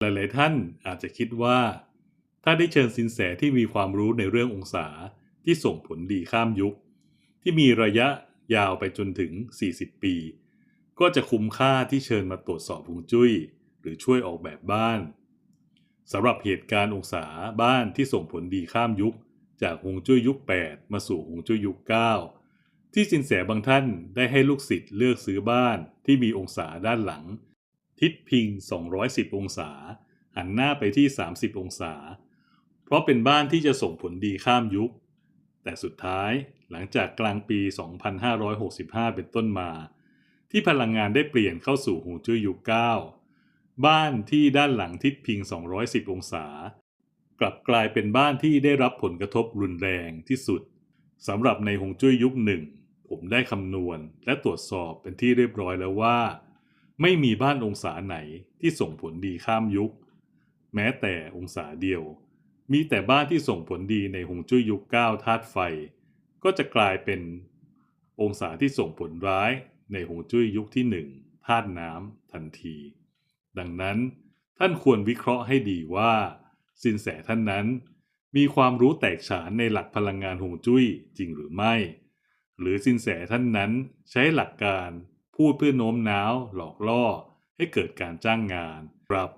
หลายๆท่านอาจจะคิดว่า ถ้าได้เชิญสินแสที่มีความรู้ในเรื่ององศาที่ส่งผลดีข้ามยุค ที่มีระยะยาวไปจนถึง 40 ปี ก็จะคุ้มค่าที่เชิญมาตรวจสอบฮวงจุ้ย หรือช่วยออกแบบบ้านสำหรับเหตุการณ์องศาบ้านที่ส่งผลดีข้ามยุค จากฮวงจุ้ยยุค 8 มาสู่ฮวงจุ้ยยุค 9 ที่สินแสบางท่านได้ให้ลูกศิษย์เลือกซื้อบ้านที่มีองศาด้านหลัง ทิศพิง 210 องศา หันหน้าไปที่ 30 องศา เพราะเป็นบ้านที่จะส่งผลดีข้ามยุค แต่สุดท้ายหลังจากกลางปี 2565 เป็นต้นมา ที่พลังงานได้เปลี่ยนเข้าสู่ฮวงจุ้ยยุค 9 บ้านที่ด้านหลังทิศพิง 210 องศา กลับกลายเป็นบ้านที่ได้รับผลกระทบรุนแรงที่สุดสำหรับในฮวงจุ้ยยุคหนึ่งผมได้คำนวณและตรวจสอบเป็นที่เรียบร้อยแล้วว่า ไม่มีบ้านองศาไหนที่ส่งผลดีข้ามยุค แม้แต่องศาเดียว มีแต่บ้านที่ส่งผลดีในฮวงจุ้ยยุค9ธาตุไฟ ก็จะกลายเป็นองศาที่ส่งผลร้ายในฮวงจุ้ยยุคที่1ธาตุน้ำทันที ดังนั้นท่านควรวิเคราะห์ให้ดีว่า สินแสท่านนั้น มีความรู้แตกฉานในหลักพลังงานฮวงจุ้ยจริงหรือไม่ หรือสินแสท่านนั้นใช้หลักการ พูดเพื่อโน้มน้าว หลอกล่อ ให้เกิดการจ้างงานครับ